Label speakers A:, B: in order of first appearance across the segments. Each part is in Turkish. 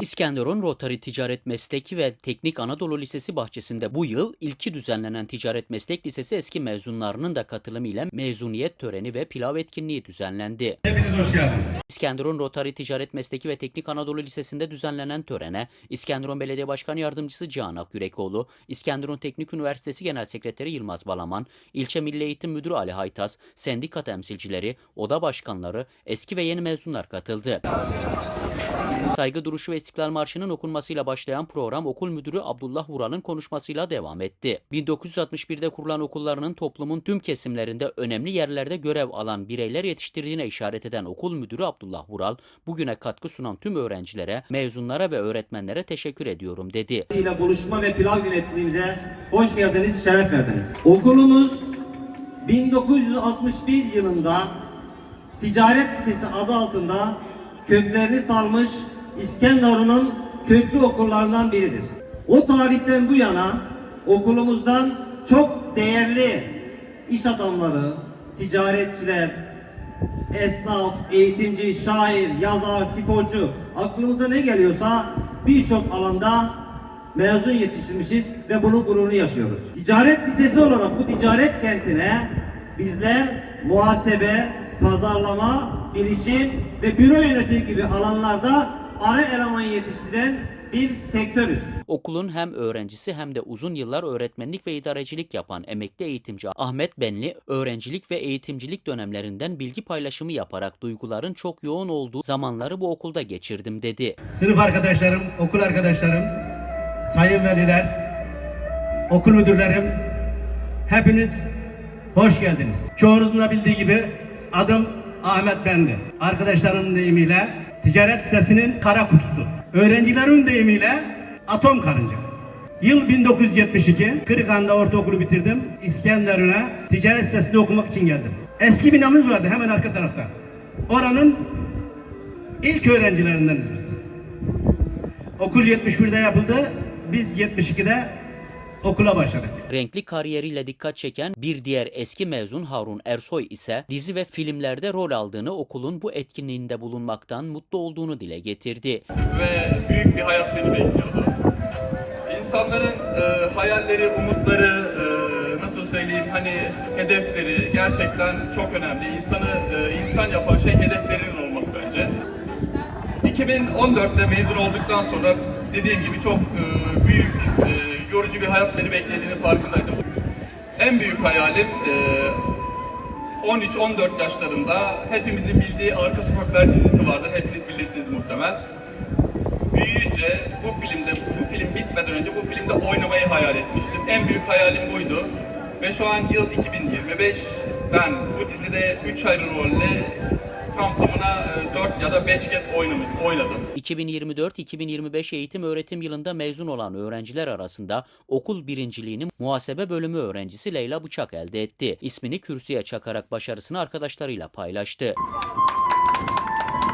A: İskenderun Rotary Ticaret Mesleki ve Teknik Anadolu Lisesi bahçesinde bu yıl ilki düzenlenen Ticaret Meslek Lisesi eski mezunlarının da katılımıyla mezuniyet töreni ve pilav etkinliği düzenlendi.
B: Hepiniz hoş geldiniz.
A: İskenderun Rotary Ticaret Mesleki ve Teknik Anadolu Lisesi'nde düzenlenen törene İskenderun Belediye Başkan Yardımcısı Cihan Akyürekoğlu, İskenderun Teknik Üniversitesi Genel Sekreteri Yılmaz Balaman, İlçe Milli Eğitim Müdürü Ali Haytas, sendika temsilcileri, oda başkanları, eski ve yeni mezunlar katıldı. Saygı duruşu ve İstiklal Marşı'nın okunmasıyla başlayan program okul müdürü Abdullah Vural'ın konuşmasıyla devam etti. 1961'de kurulan okullarının toplumun tüm kesimlerinde önemli yerlerde görev alan bireyler yetiştirdiğine işaret eden okul müdürü Abdullah Vural, bugüne katkı sunan tüm öğrencilere, mezunlara ve öğretmenlere teşekkür ediyorum dedi.
C: ile buluşma ve pilav yönettiğimize hoş geldiniz, şeref verdiniz. Okulumuz 1961 yılında Ticaret Lisesi adı altında köklerini salmış İskenderun'un köklü okullarından biridir. O tarihten bu yana okulumuzdan çok değerli iş adamları, ticaretçiler, esnaf, eğitimci, şair, yazar, sporcu aklımıza ne geliyorsa birçok alanda mezun yetiştirmişiz ve bunun gururunu yaşıyoruz. Ticaret lisesi olarak bu ticaret kentine bizler muhasebe, pazarlama, bilişim ve büro yönetimi gibi alanlarda ara eleman yetiştiren bir sektörüz.
A: Okulun hem öğrencisi hem de uzun yıllar öğretmenlik ve idarecilik yapan emekli eğitimci Ahmet Benli, öğrencilik ve eğitimcilik dönemlerinden bilgi paylaşımı yaparak duyguların çok yoğun olduğu zamanları bu okulda geçirdim dedi.
B: Sınıf arkadaşlarım, okul arkadaşlarım, sayın veliler, okul müdürlerim, hepiniz hoş geldiniz. Çoğunuzun da bildiği gibi adım Ahmet Bendi. Arkadaşlarımın deyimiyle ticaret sesinin kara kutusu. Öğrencilerin deyimiyle atom karınca. Yıl 1972, Kırıkhan'da ortaokulu bitirdim. İskenderun'a ticaret sesini okumak için geldim. Eski binamız vardı hemen arka tarafta. Oranın ilk öğrencilerindeniz biz. Okul 71'de yapıldı. Biz 72'de okula başladık.
A: Renkli kariyeriyle dikkat çeken bir diğer eski mezun Harun Ersoy ise dizi ve filmlerde rol aldığını okulun bu etkinliğinde bulunmaktan mutlu olduğunu dile getirdi.
D: ve büyük bir hayat beni bekliyordu. İnsanların e, hayalleri, umutları, e, nasıl söyleyeyim hani hedefleri gerçekten çok önemli. İnsanı e, insan yapan şey hedeflerinin olması bence. 2014'te mezun olduktan sonra dediğim gibi çok e, büyük, e, yorucu bir hayat beni beklediğini farkındaydım. En büyük hayalim e, 13-14 yaşlarında hepimizin bildiği Arka Sokaklar dizisi vardır. Hepiniz bilirsiniz muhtemel. Büyüyünce bu filmde, bu film bitmeden önce bu filmde oynamayı hayal etmiştim. En büyük hayalim buydu. Ve şu an yıl 2025. Ben bu dizide 3 ayrı rolle tam tamına 4 ya da 5 kez oynamış, oynadım.
A: 2024-2025 eğitim öğretim yılında mezun olan öğrenciler arasında okul birinciliğini muhasebe bölümü öğrencisi Leyla Bıçak elde etti. İsmini kürsüye çakarak başarısını arkadaşlarıyla paylaştı.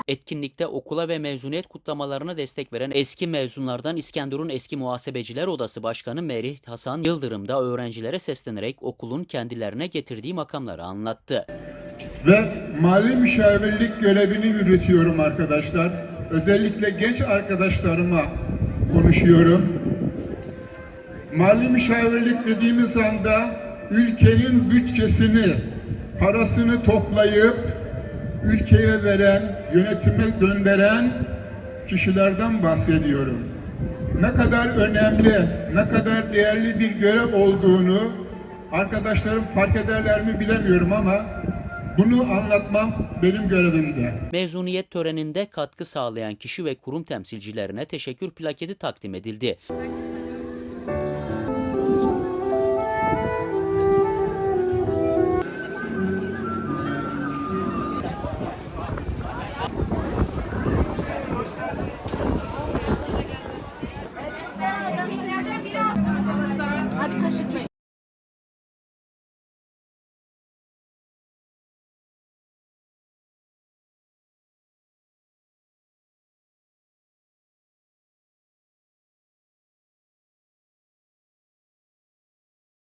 A: Etkinlikte okula ve mezuniyet kutlamalarına destek veren eski mezunlardan İskenderun Eski Muhasebeciler Odası Başkanı Merih Hasan Yıldırım da öğrencilere seslenerek okulun kendilerine getirdiği makamları anlattı.
E: Ve mali müşavirlik görevini yürütüyorum arkadaşlar. Özellikle genç arkadaşlarıma konuşuyorum. Mali müşavirlik dediğimiz anda ülkenin bütçesini, parasını toplayıp ülkeye veren, yönetime gönderen kişilerden bahsediyorum. Ne kadar önemli, ne kadar değerli bir görev olduğunu arkadaşlarım fark ederler mi bilemiyorum ama bunu anlatmak benim görevimde.
A: Mezuniyet töreninde katkı sağlayan kişi ve kurum temsilcilerine teşekkür plaketi takdim edildi.